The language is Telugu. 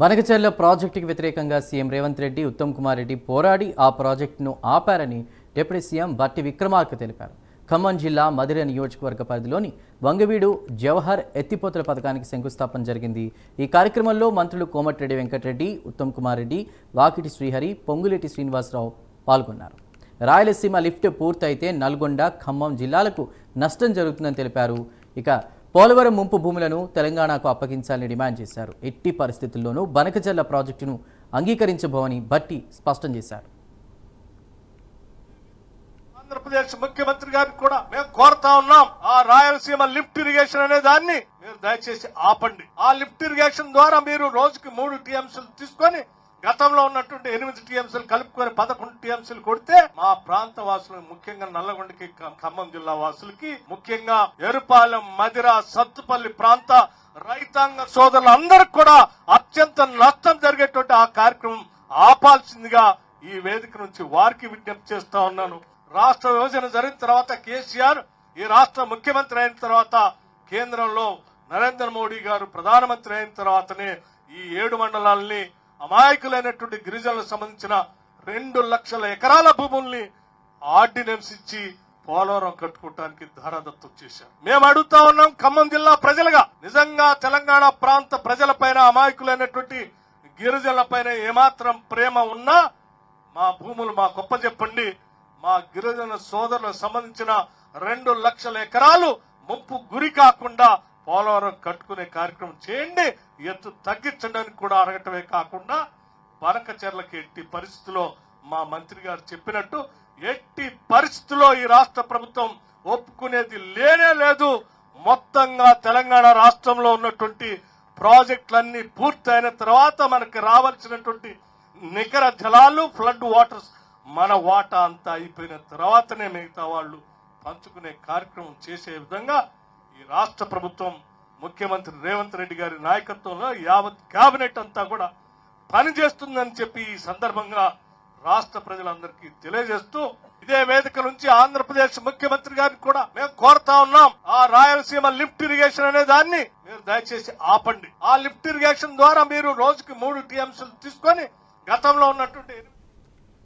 బనకచెర్ల ప్రాజెక్టుకి వ్యతిరేకంగా సీఎం రేవంత్ రెడ్డి ఉత్తమ్ కుమార్ రెడ్డి పోరాడి ఆ ప్రాజెక్టును ఆపారని డిప్యూటీ సీఎం బట్టి విక్రమార్క తెలిపారు. ఖమ్మం జిల్లా మధుర నియోజకవర్గ పరిధిలోని వంగవీడు జవహర్ ఎత్తిపోతల పథకానికి శంకుస్థాపన జరిగింది. ఈ కార్యక్రమంలో మంత్రులు కోమటిరెడ్డి వెంకటరెడ్డి ఉత్తమ్ కుమార్ రెడ్డి వాకిటి శ్రీహరి పొంగులేటి శ్రీనివాసరావు పాల్గొన్నారు. రాయలసీమ లిఫ్ట్ పూర్తయితే నల్గొండ ఖమ్మం జిల్లాలకు నష్టం జరుగుతుందని తెలిపారు. ఇక పోలవరం ముంపు భూములను తెలంగాణకు అప్పగించాలని డిమాండ్ చేశారు. ఎట్టి పరిస్థితుల్లోనూ బనకజల్ల ప్రాజెక్టును అంగీకరించబోమని బట్టి స్పష్టం చేశారు. ఆంధ్రప్రదేశ్ ముఖ్యమంత్రి గారికి కూడా మేము కోరుతా ఉన్నాం. ఆ రాయలసీమ లిఫ్ట్ ఇరిగేషన్ అనే దాన్ని మీరు దయచేసి ఆపండి. ఆ లిఫ్ట్ ఇరిగేషన్ ద్వారా మీరు రోజుకి మూడు టీఎంసీలు తీసుకొని గతంలో ఉన్నటువంటి ఎనిమిది టీఎంసీలు కలుపుకొని పదకొండు టీఎంసీలు కొడితే మా ప్రాంత వాసులు ముఖ్యంగా నల్లగొండకి ఖమ్మం జిల్లా వాసులకి ముఖ్యంగా ఎరుపాలెం మదిర సత్తుపల్లి ప్రాంత రైతాంగ సోదరులందరికి కూడా అత్యంత నష్టం జరిగేటువంటి ఆ కార్యక్రమం ఆపాల్సిందిగా ఈ వేదిక నుంచి వారికి విజ్ఞప్తి చేస్తా ఉన్నాను. రాష్ట్ర విభజన జరిగిన తర్వాత కేసీఆర్ ఈ రాష్ట్ర ముఖ్యమంత్రి అయిన తర్వాత కేంద్రంలో నరేంద్ర మోడీ గారు ప్రధానమంత్రి అయిన తర్వాతనే ఈ ఏడు మండలాల్ని అమాయకులైనటువంటి గిరిజనులకు సంబంధించిన రెండు లక్షల ఎకరాల భూముల్ని ఆర్డినెన్స్ ఇచ్చి పోలవరం కట్టుకోవటానికి ధారాదత్తం చేశారు. మేము అడుగుతా ఉన్నాం ఖమ్మం జిల్లా ప్రజలుగా. నిజంగా తెలంగాణ ప్రాంత ప్రజలపైన అమాయకులైనటువంటి గిరిజనులపైన ఏమాత్రం ప్రేమ ఉన్నా మా భూములు మా గొప్ప చెప్పండి మా గిరిజన సోదరులకు సంబంధించిన రెండు లక్షల ఎకరాలు ముప్పు గురి కాకుండా పోలవరం కట్టుకునే కార్యక్రమం చేయండి. ఎత్తు తగ్గించడానికి కూడా అడగటమే కాకుండా బనకచెర్లకి ఎట్టి పరిస్థితిలో మా మంత్రి గారు చెప్పినట్టు ఎట్టి పరిస్థితుల్లో ఈ రాష్ట్ర ప్రభుత్వం ఒప్పుకునేది లేనే లేదు. మొత్తంగా తెలంగాణ రాష్ట్రంలో ఉన్నటువంటి ప్రాజెక్టులన్నీ పూర్తయిన తర్వాత మనకి రావాల్సినటువంటి నికర జలాలు ఫ్లడ్ వాటర్స్ మన వాటా అంతా అయిపోయిన తర్వాతనే మిగతా వాళ్ళు పంచుకునే కార్యక్రమం చేసే విధంగా ఈ రాష్ట్ర ప్రభుత్వం ముఖ్యమంత్రి రేవంత్ రెడ్డి గారి నాయకత్వంలో యావత్ కేబినెట్ అంతా కూడా పనిచేస్తుందని చెప్పి ఈ సందర్భంగా రాష్ట్ర ప్రజలందరికీ తెలియజేస్తూ ఇదే వేదిక నుంచి ఆంధ్రప్రదేశ్ ముఖ్యమంత్రి గారిని కూడా మేము కోరుతా ఉన్నాం. ఆ రాయలసీమ లిఫ్ట్ ఇరిగేషన్ అనే దాన్ని మీరు దయచేసి ఆపండి. ఆ లిఫ్ట్ ఇరిగేషన్ ద్వారా మీరు రోజుకి మూడు టీఎంసీలు తీసుకొని గతంలో ఉన్నటువంటి